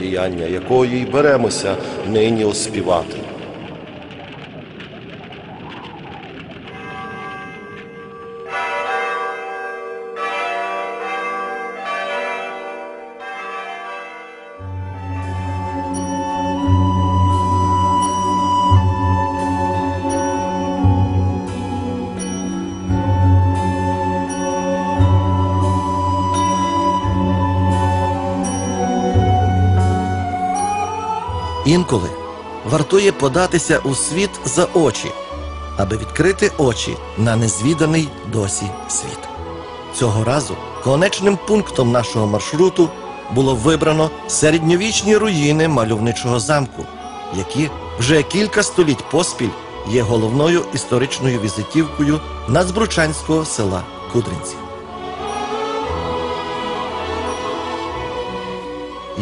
діяння якої й беремося нині оспівати. Інколи вартує податися у світ за очі, аби відкрити очі на незвіданий досі світ. Цього разу конечним пунктом нашого маршруту було вибрано середньовічні руїни мальовничого замку, які вже кілька століть поспіль є головною історичною візитівкою надзбручанського села Кудринці.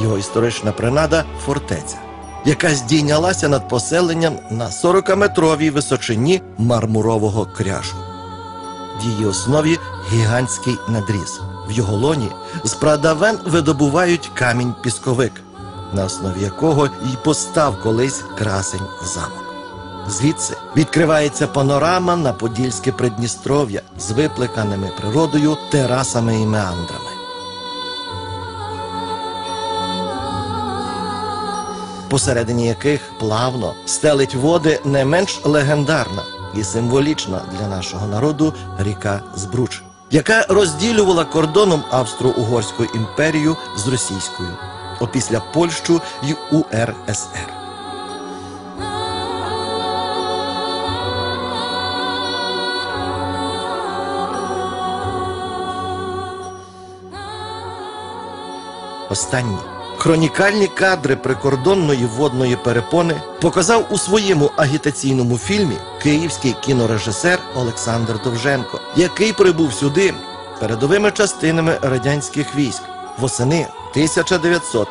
Його історична принада фортеця, яка здійнялася над поселенням на 40-метровій височині мармурового кряжу. В її основі гігантський надріз. В його лоні з прадавен видобувають камінь пісковик, на основі якого й постав колись красень замок. Звідси відкривається панорама на подільське Придністров'я з виплеканими природою терасами і меандрами. Посередині яких плавно стелить води не менш легендарна і символічна для нашого народу ріка Збруч, яка розділювала кордоном Австро-Угорську імперію з Російською, опісля Польщу й УРСР. Останні хронікальні кадри прикордонної водної перепони показав у своєму агітаційному фільмі київський кінорежисер Олександр Довженко, який прибув сюди передовими частинами радянських військ восени 1939-го.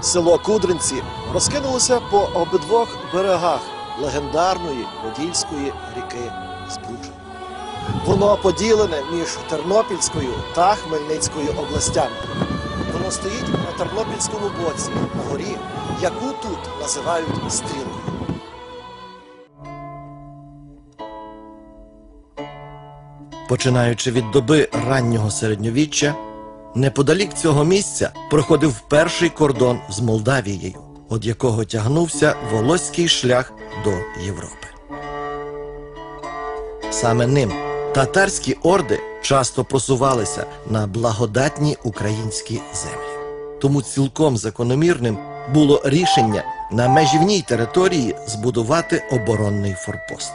Село Кудринці розкинулося по обидвох берегах легендарної Подільської ріки Збруч. Воно поділене між Тернопільською та Хмельницькою областями. Воно стоїть на Тернопільському боці, на горі, яку тут називають стрілкою. Починаючи від доби раннього середньовіччя, неподалік цього місця проходив перший кордон з Молдавією, від якого тягнувся волоський шлях до Європи. Саме ним татарські орди часто просувалися на благодатні українські землі. Тому цілком закономірним було рішення на межівній території збудувати оборонний форпост.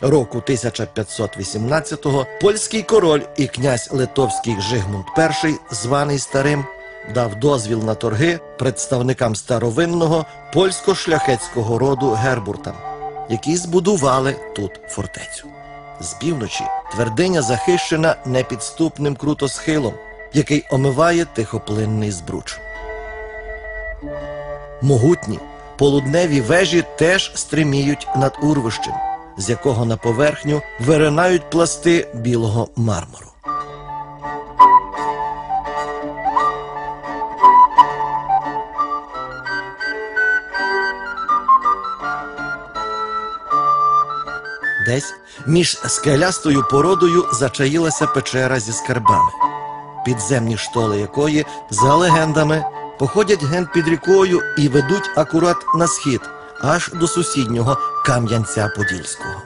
Року 1518-го польський король і князь Литовський Жигмунд І, званий старим, дав дозвіл на торги представникам старовинного польсько-шляхетського роду Гербуртам, які збудували тут фортецю. З півночі твердиня захищена непідступним крутосхилом, який омиває тихоплинний збруч. Могутні полудневі вежі теж стриміють над урвищем, з якого на поверхню виринають пласти білого мармуру. Десь між скелястою породою зачаїлася печера зі скарбами, підземні штоли якої, за легендами, походять ген під рікою і ведуть акурат на схід, аж до сусіднього Кам'янця Подільського.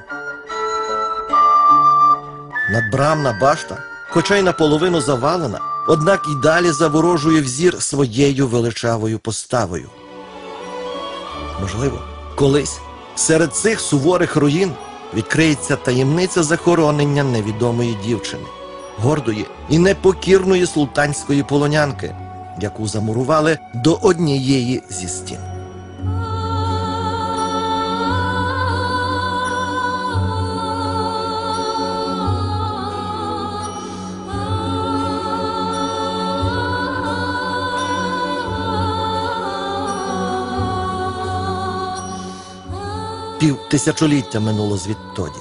Надбрамна башта, хоча й наполовину завалена, однак і далі заворожує взір своєю величавою поставою. Можливо, колись серед цих суворих руїн відкриється таємниця захоронення невідомої дівчини, гордої і непокірної султанської полонянки, яку замурували до однієї зі стін. Півтисячоліття минуло звідтоді.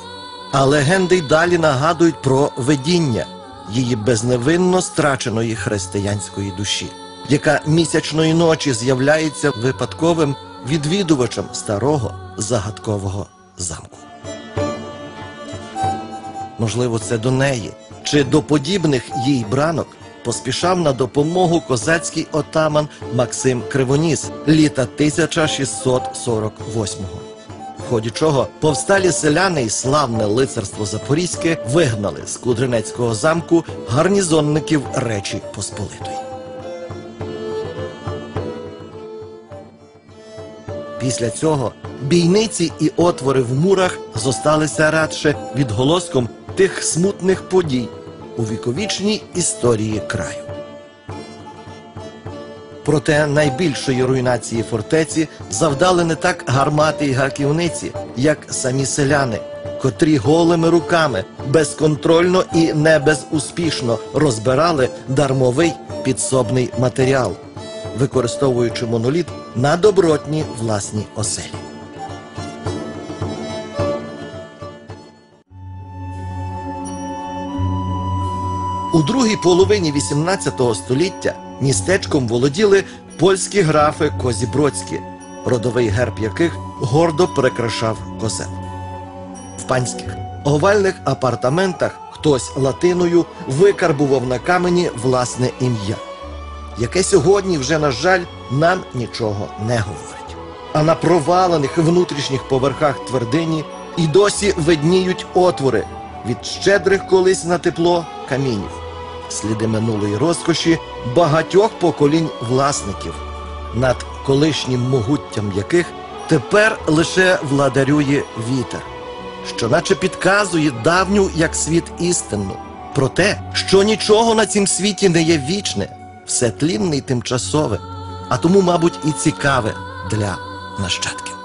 А легенди й далі нагадують про видіння її безневинно страченої християнської душі, яка місячної ночі з'являється випадковим відвідувачем старого загадкового замку. Можливо, це до неї чи до подібних їй бранок поспішав на допомогу козацький отаман Максим Кривоніс літа 1648-го. Ході чого повсталі селяни і славне лицарство Запорізьке вигнали з Кудринецького замку гарнізонників Речі Посполитої. Після цього бійниці і отвори в мурах зосталися радше відголоском тих смутних подій у віковічній історії краю. Проте найбільшої руйнації фортеці завдали не так гармати й гаківниці, як самі селяни, котрі голими руками безконтрольно і не безуспішно розбирали дармовий підсобний матеріал, використовуючи моноліт на добротні власні оселі. У другій половині XVIII століття містечком володіли польські графи Козібродські, родовий герб яких гордо прикрашав козел. В панських овальних апартаментах хтось латиною викарбував на камені власне ім'я, яке сьогодні вже, на жаль, нам нічого не говорить. А на провалених внутрішніх поверхах твердині і досі видніють отвори від щедрих колись на тепло камінів, сліди минулої розкоші багатьох поколінь власників, над колишнім могуттям яких тепер лише владарює вітер, що наче підказує давню як світ істину про те, що нічого на цім світі не є вічне, все тлінне й тимчасове, а тому, мабуть, і цікаве для нащадків.